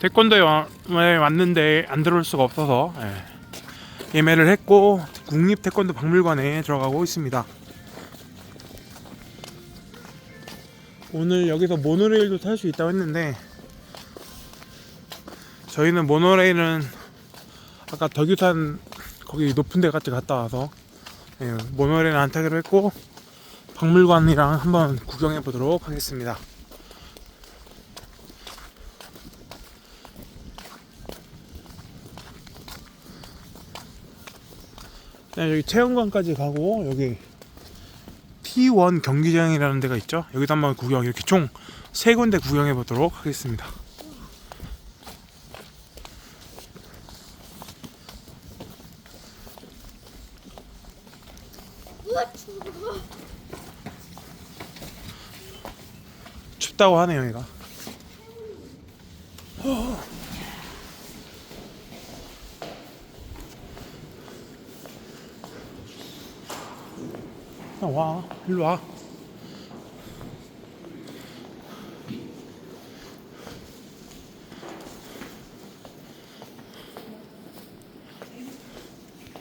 태권도에 와- 왔는데 안 들어올 수가 없어서 예, 예매를 했고 국립 태권도 박물관에 들어가고 있습니다. 오늘 여기서 모노레일도 탈 수 있다고 했는데 저희는 모노레일은 아까 덕유산 거기 높은 데까지 갔다 와서 예, 모노레일은 안 타기로 했고 박물관이랑 한번 구경해 보도록 하겠습니다. 네, 여기 체험관까지 가고 여기 T1 경기장이라는 데가 있죠. 여기도 한번 구경 이렇게 총 세 군데 구경해 보도록 하겠습니다. 춥다고 하네요, 얘가. 와, 일로 와.